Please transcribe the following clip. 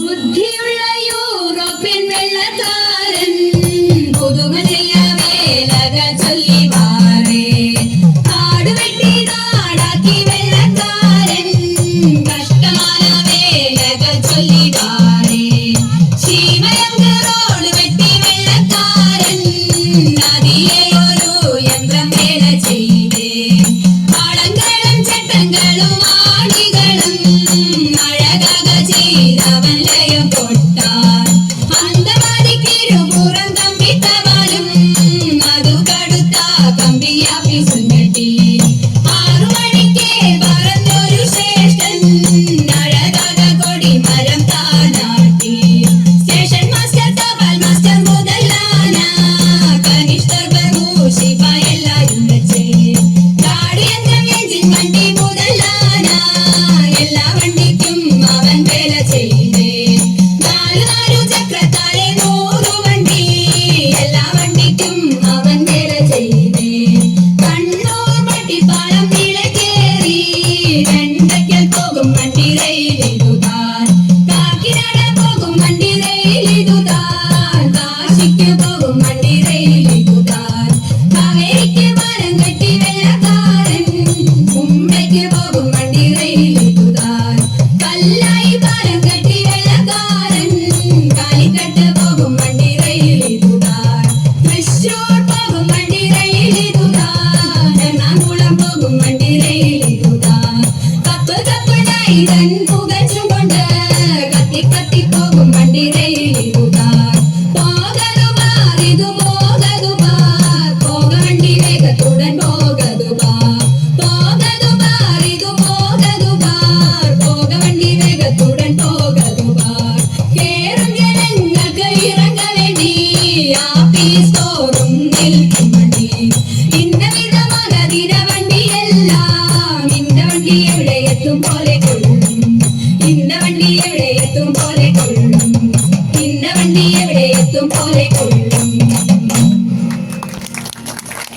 ബുദ്ധിയുള്ള യൂറോപ്യൻ വെള്ളക്കാരൻ. പുതുമനയ ചൊല്ലി മാറേ. കാട് വെട്ടി വെള്ളക്കാരൻ. കഷ്ടമായ ചൊല്ലി മാറേ. ശീമയങ്ക വെട്ടി വെള്ളക്കാരൻ. നദിയെ ഒരു യന്ത്രം വേല ചെയ്തേ. വളങ്ങളും ചട്ടങ്ങളും പൊട്ടാ തോറും നിൽക്കും വണ്ടി ഇന്ന വിധമാക ദിന വണ്ടിയെല്ലാം ഇന്ന പോലെ കൊള്ളും. ഇന്ന വണ്ടി എവിടെ എത്തും പോലെ കൊള്ളും. ഇന്ന വണ്ടി എവിടെ എത്തും പോലെ കൊള്ളും.